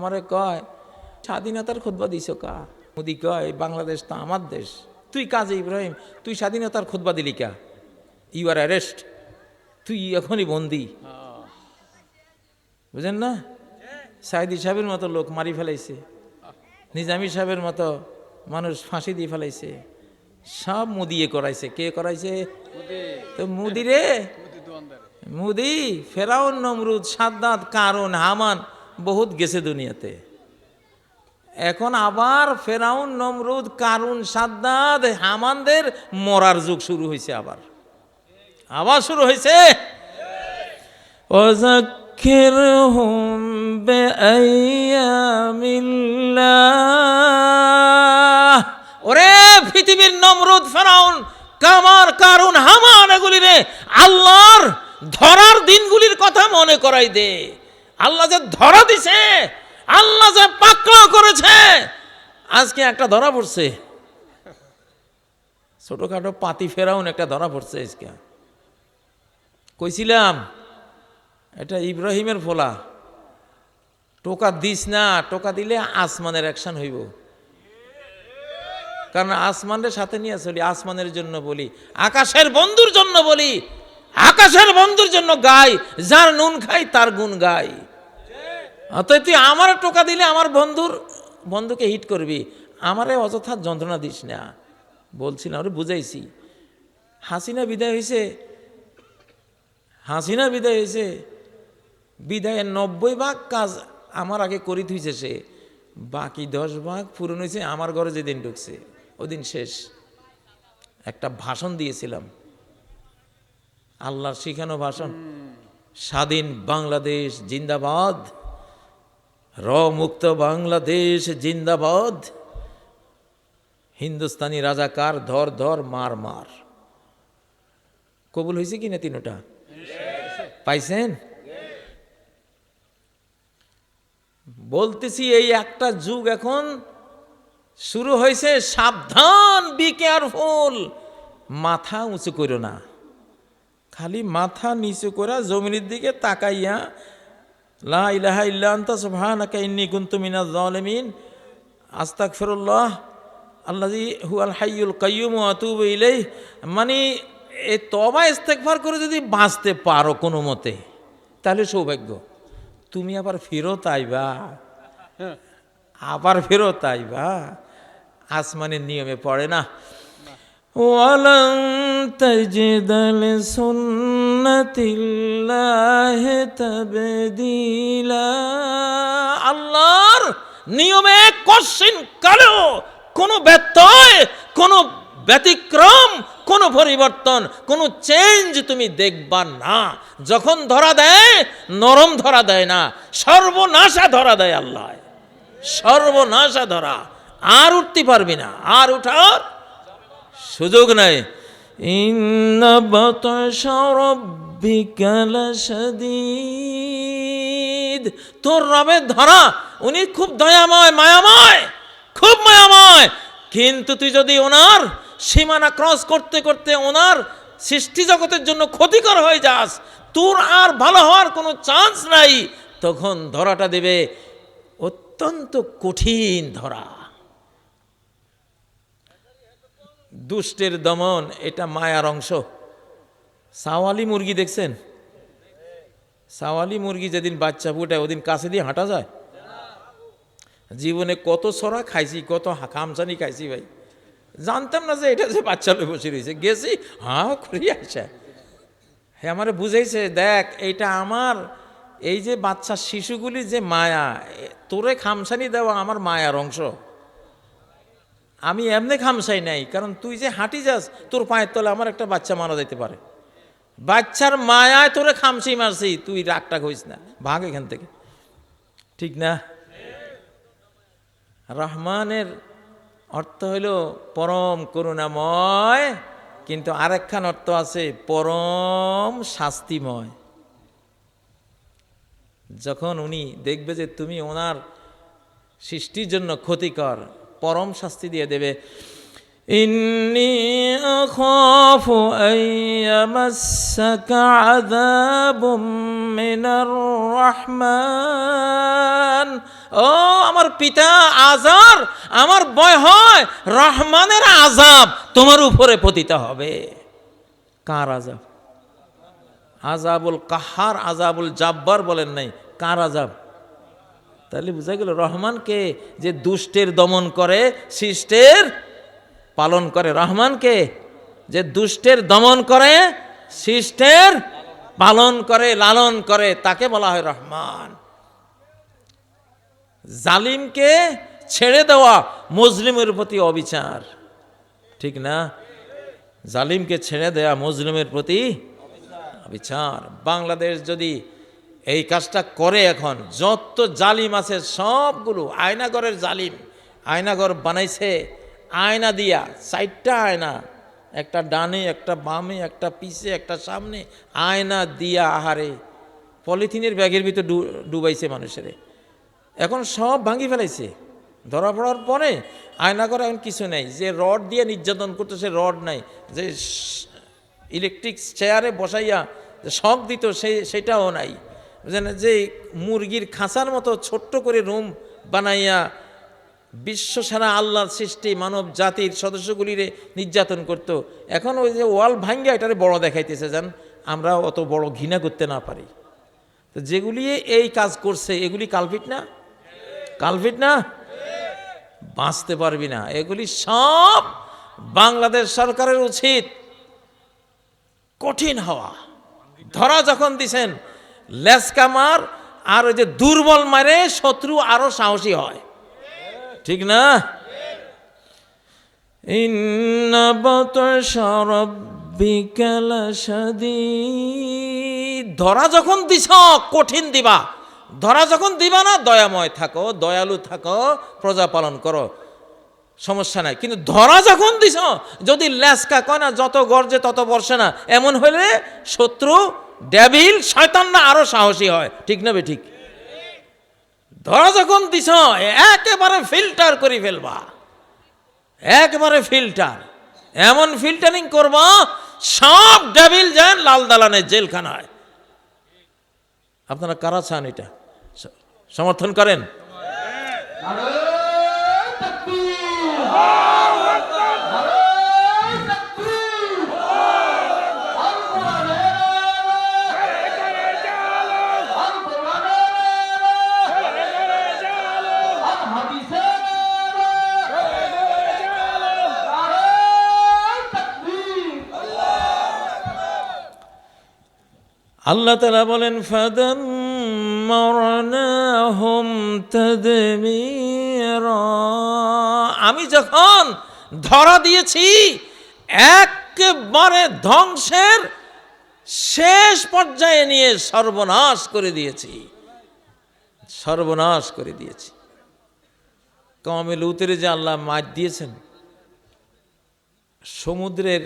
আমারে কয় স্বাধীনতার খুতবা দিছ কা? মোদি কয় বাংলাদেশ তো আমার দেশ। তুই কাজে ইব্রাহিম তুই স্বাধীনতার খুতবা দিলি কা? ইউ আর অ্যারেস্ট তুই এখনই বন্দি। বুঝেন না? সাইদি সাহেবের মতো লোক মারি ফেলাইছে। নিজামি সাহেবের মতো মানুষ ফাঁসি দিয়ে ফেলাইছে। সব মুদিয়ে করাইছে। কে করাইছে? তো মুদি রে। মুদি ফেরাউন নমরুদ সাদ্দাত কারণ হামান। বহুত গেছে দুনিয়াতে। এখন আবার ফেরাউন, নমরুদ, কারুন, সাদ্দাদ, হামানদের মরার যুগ শুরু হয়েছে আবার। আবার শুরু হয়েছে ওজাক্ষের বে ওরে পৃথিবীর নমরুদ, ফেরাউন, কামার, কারুন, হামান এগুলি রে আল্লাহর ধরার দিনগুলির কথা মনে করাই দে। আল্লাহ যে ধরা দিছে, আল্লাহ যে পাকড়াও করেছে, আজকে একটা ধরা পড়ছে। ছোটখাটো পাতি ফেরাউন একটা ধরা পড়ছে আজকে। কইছিলাম, এটা ইব্রাহিমের ফোলা। টোকা দিস না, টোকা দিলে আসমানের অ্যাকশন হইব। কারণ আসমানের সাথে নিয়ে চলি, আসমানের জন্য বলি, আকাশের বন্ধুর জন্য বলি, আকাশের বন্ধুর জন্য গাই, যার নুন খাই তার গুণ গাই। অতএব তুই আমার টোকা দিলে আমার বন্ধুর বন্ধুকে হিট করবি। আমারে অযথা যন্ত্রণা দিস না। বলছি না ওরে বুঝাইছি। হাসিনা বিদায় হয়েছে হাসিনা বিদায় হয়েছে বিদায়ের নব্বই ভাগ কাজ আমার আগে করি থুইছে সে। বাকি দশ ভাগ পূরণ হয়েছে আমার ঘরে যেদিন ঢুকছে, ওদিন শেষ। একটা ভাষণ দিয়েছিলাম। আল্লাহর শিখানো ভাষণ, স্বাধীন বাংলাদেশ, জিন্দাবাদ। র মুক্ত বাংলাদেশ জিন্দাবাদ। হিন্দুস্তানি রাজাকার ধর ধর মার মার। কবুল হয়েছে কি না তিনোটা? পাইছেন? বলতেছি এই একটা যুগ এখন শুরু হয়েছে, সাবধান বি কেয়ারফুল মাথা উঁচু করো না। খালি মাথা নিচু করা, জমিনের দিকে তাকাইয়া লা ইলাহা ইল্লা আন্তা সুবহানাকা ইন্নী কুনতু মিনাজ জালিমিন আস্তাগফিরুল্লাহ আল্লাজি হুয়াল হাইয়ুল কাইয়ুম ওয়া আতুবু ইলাইহ। মানে এই তবা ইস্তেকবার করে যদি বাঁচতে পারো কোনো মতে, তাহলে সৌভাগ্য। তুমি আবার ফেরত আইবা। আবার ফেরত আইবা। আসমানের নিয়মে পড়ে না। ওয়ালান তাজিদাল সুন্নাহ সুন্নতিল্লাহ তবদিলা। আল্লাহর নিয়মে কশিন কালেও কোনো ব্যত্যয়, কোনো ব্যতিক্রম, কোনো পরিবর্তন, কোনো চেঞ্জ তুমি দেখবা না। যখন ধরা দেয়, নরম ধরা দেয় না, সর্বনাশা ধরা দেয় আল্লাহ। সর্বনাশা ধরা। আর উঠতে পারবি না। আর উঠার সুযোগ নাই। ইন্ন বতশ রব্বিকা লাশাদীদ তোর রবের ধরা, উনি খুব দয়াময়, মায়াময়, খুব মায়াময়। কিন্তু তুই যদি ওনার সীমানা ক্রস করতে করতে ওনার সৃষ্টি জগতের জন্য ক্ষতিকর হয়ে যাস, তোর আর ভালো হওয়ার কোনো চান্স নাই, তখন ধরাটা দেবে অত্যন্ত কঠিন ধরা। দুষ্টের দমন, এটা মায়ার অংশ। সাওয়ালি মুরগি দেখছেন? সাওয়ালি মুরগি যেদিন বাচ্চা ফুটায় ওদিন কাছে দিয়ে হাঁটা যায়। জীবনে কত সরা খাইছি, কত খামচানি খাইছি ভাই। জানতাম না যে এটা যে বাচ্চা লোক বসে রয়েছে। গেছি হ্যাঁ করি আসা। হ্যাঁ আমারে বুঝাইছে, দেখ এইটা আমার, এই যে বাচ্চা শিশুগুলি যে মায়া তোরে খামসানি দেওয়া আমার মায়ার অংশ। আমি এমনি খামসাই নাই, কারণ তুই যে হাঁটি যাস, তোর পায়ের তলে আমার একটা বাচ্চা মারা যেতে পারে। বাচ্চার মায়ায় তোরে খামসি মারছি, তুই রাগটা হইস না, ভাগ এখান থেকে। ঠিক না? রহমানের অর্থ হইল পরম করুণাময়, কিন্তু আরেকখান অর্থ আছে পরম শাস্তিময়। যখন উনি দেখবে যে তুমি ওনার সৃষ্টির জন্য ক্ষতিকর পরম শাস্তি দিয়ে দেবে। ইন্নি আখাফু আইয়ামাসাকা আযাবুম মিনার রহমান। ও আমার পিতা আজার, আমার ভয় হয়, রহমানের আজাব তোমার উপরে পতিত হবে। কার আজাব আজাবুল কাহার আজাবুল জাব্বার বলেন নাই, কার আজাব তাহলে বোঝা গেল রহমানকে যে দুষ্টের দমন করে, শিষ্টের পালন করে। রহমানকে যে দুষ্টের দমন করে, শিষ্টের পালন করে, লালন করে, তাকে বলা হয় রহমান। জালিমকে ছেড়ে দেওয়া মুসলিমের প্রতি অবিচার। ঠিক না? জালিমকে ছেড়ে দেওয়া মুসলিমের প্রতি অবিচার। বাংলাদেশ যদি এই কাজটা করে এখন। যত জালিম আছে সবগুলো আয়নাগরের জালিম আয়নাগর বানাইছে, আয়না দিয়া, চারটা আয়না, একটা ডানে, একটা বামে, একটা পিছে, একটা সামনে, আয়না দিয়া আহারে। পলিথিনের ব্যাগের ভিতর ডুবাইছে মানুষের। এখন সব ভাঙি ফেলাইছে। ধরা পড়ার পরে আয়না করে এখন কিছু নেই। যে রড দিয়ে নির্যাতন করতো সে রড নাই। যে ইলেকট্রিক চেয়ারে বসাইয়া শখ দিত সেই সেটাও নাই। বুঝলেন যে মুরগির খাঁচার মতো ছোট্ট করে রুম বানাইয়া বিশ্ব সারা আল্লাহর সৃষ্টি মানব জাতির সদস্যগুলিরে নির্যাতন করত। এখন ওই যে ওয়াল ভাঙ্গা এটারে বড় দেখাইতেছে যান আমরা অত বড় ঘৃণা করতে না পারি। তো যেগুলি এই কাজ করছে, এগুলি কালপিট না কালপিট না বাঁচতে পারবি না। এগুলি সব বাংলাদেশ সরকারের উচিত। কঠিন হওয়া। ধরা যখন দিছেন লেসকা মার আর ওই যে দুর্বল মারে শত্রু আরও সাহসী হয়। ঠিক না? ধরা যখন দিস কঠিন দিবা। ধরা যখন দিবা না, দয়াময় থাকো, দয়ালু থাকো, প্রজা পালন করো। সমস্যা নাই। কিন্তু ধরা যখন দিস যদি লেসকা কয় না, যত গর্জে তত বর্ষে না, এমন হলে শত্রু ড্যাবিল শয়তান না আরও সাহসী হয়। ঠিক না বে ঠিক? ধরা যখন দিছ একেবারে ফিল্টার করে ফেলবা। একবারে ফিল্টার। এমন ফিল্টারিং করব, সব ডেবিল যান লাল দালানের জেলখানায়। আপনারা কারা চান এটা? সমর্থন করেন? আল্লাহ তালা বলেন ফাদম মরনাহুম তাদমীরা। আমি যখন ধরা দিয়েছি, একেবারে ধ্বংসের শেষ পর্যায়ে নিয়ে সর্বনাশ করে দিয়েছি। সর্বনাশ করে দিয়েছি। কমে লুতের যে আল্লাহ মাছ দিয়েছেন, সমুদ্রের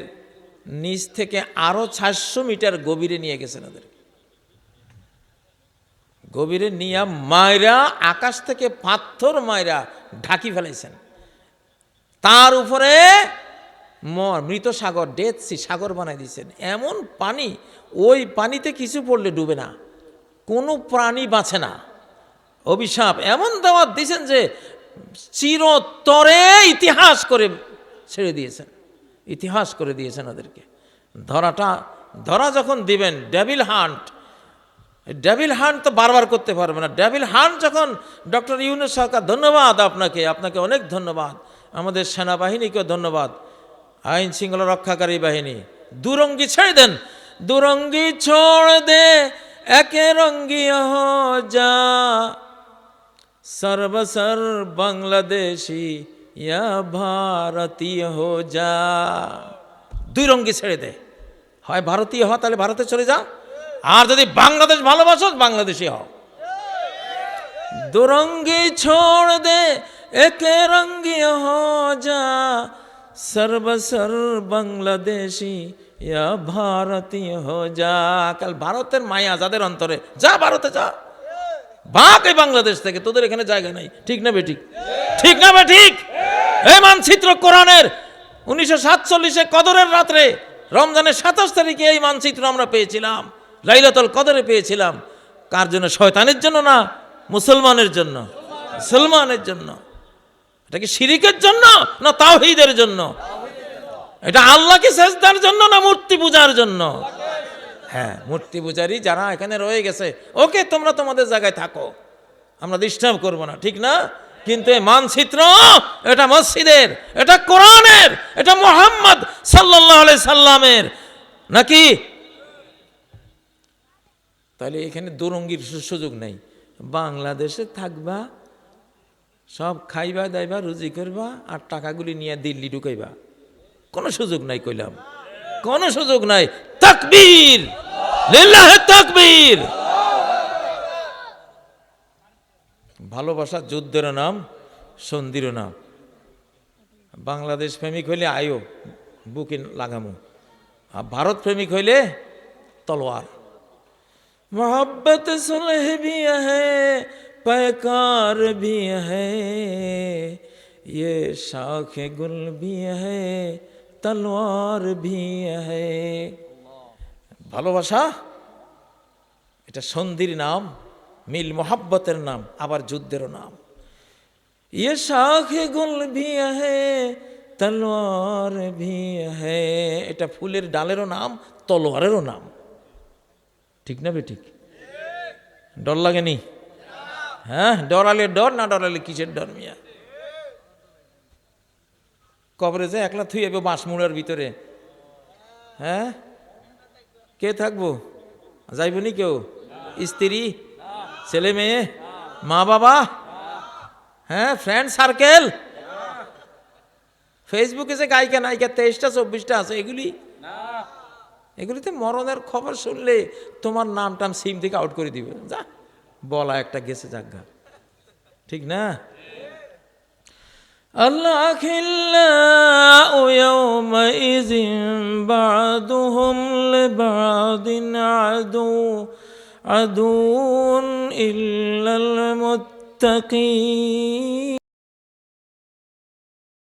নিচ থেকে আরও চারশো মিটার গভীরে নিয়ে গেছেন ওদের গভীরে নিয়া মায়রা আকাশ থেকে পাথর মায়রা ঢাকি ফেলাইছেন। তার উপরে ম- মৃত সাগর, ডেথ সি, সাগর বানাই দিয়েছেন এমন পানি, ওই পানিতে কিছু পড়লে ডুবে না। কোনো প্রাণী বাঁচে না। অভিশাপ। এমন দাওয়াত দিয়েছেন যে চিরতরে ইতিহাস করে ছেড়ে দিয়েছেন। ইতিহাস করে দিয়েছেন ওদেরকে। ধরাটা, ধরা যখন দিবেন, ডেভিল হান্ট ডেভিল হান্ট তো বারবার করতে পারবে না। ডেভিল হান্ট যখন ডক্টর ইউনুস সরকার, ধন্যবাদ আপনাকে আপনাকে অনেক ধন্যবাদ। আমাদের সেনাবাহিনীকেও ধন্যবাদ। আইন শৃঙ্খলা রক্ষাকারী বাহিনী, দুরঙ্গি ছেড়ে দেন। দুরঙ্গি ছোড় দে, একে রঙ্গি যা। সর্বসর বাংলাদেশি, ইয়া ভারতীয় হো যা। দুই রঙ্গি ছেড়ে দে। হয় ভারতীয় হ, তাহলে ভারতে চলে যা আর যদি বাংলাদেশ ভালোবাসো বাংলাদেশি হও। দুরঙ্গি ছোড় দে, একে রঙ্গি হো যা। সর্বসর বাংলাদেশি ভারতীয় হো যা। কাল ভারতের মায়া যাদের অন্তরে, যা ভারতে যা। ভাগ এই বাংলাদেশ থেকে, তোদের এখানে জায়গা নাই। ঠিক না বেঠিক ঠিক? না বেঠিক এই মানচিত্র কোরআনের উনিশশো সাতচল্লিশে কদরের রাত্রে, রমজানের সাতাশ তারিখে এই মানচিত্র আমরা পেয়েছিলাম। লাইলাতল কদরে পেয়েছিলাম। কার জন্য? শয়তানের জন্য না? মুসলমানের জন্য। মুসলমানের জন্য। এটা কি শিরিকের জন্য না তাওহীদের জন্য? এটা আল্লাহকে সেজদার জন্য না মূর্তি পূজার জন্য? হ্যাঁ মূর্তি পূজারি যারা এখানে রয়ে গেছে, ওকে তোমরা তোমাদের জায়গায় থাকো। আমরা ডিস্টার্ব করব না, ঠিক না? কিন্তু এই মানচিত্র, এটা মসজিদের, এটা কোরআনের, এটা মোহাম্মদ সাল্লাহ সাল্লামের। নাকি তাহলে এখানে দুরঙ্গির সুযোগ নেই। বাংলাদেশে থাকবা, সব খাইবা, দাইবা, রুজি করবা, আর টাকাগুলি নিয়ে দিল্লি ঢুকাইবা। কোনো সুযোগ নাই কইলাম। কোনো সুযোগ নাই। তাকবীর! লিল্লাহে তাকবীর! ভালোবাসা যুদ্ধের নাম, সন্ধির নাম। বাংলাদেশ প্রেমিক হইলে আয়ো, বুকে লাগামো। আর ভারত প্রেমিক হইলে তলোয়ার। मोहब्बत सुलह भी है पैकार भी है ये शाख गुल भी है तलवार भी है ভালোবাসা এটা সন্ধির নাম মিল মোহাব্বতের নাম আবার যুদ্ধেরও নাম ये शाख गुल भी है তলোয়ার भी है এটা ফুলের ডালেরও নাম তলোয়ারেরও নাম ঠিক না বে ঠিক? ডর লাগেনি? হ্যাঁ ডরালে ডর, না ডরালে কিসের ডর মিয়া? কবরে যে একলা থুই যাবে বাঁশ মুড়ার ভিতরে। হ্যাঁ? কে থাকব? যাইব নি কেউ? স্ত্রী? ছেলে মেয়ে? মা বাবা? হ্যাঁ ফ্রেন্ড সার্কেল ফেসবুকে যে গায়িকা, নায়িকা তেইশটা, চব্বিশটা আছে, এগুলি এগুলিতে মরণের খবর শুনলে তোমার নাম টাম সিম থেকে আউট করে দিবে যা বলা একটা গেছে জাগা ঠিক না الأخلاء يومئذ بعضهم لبعض عدو عدو إلا المتقين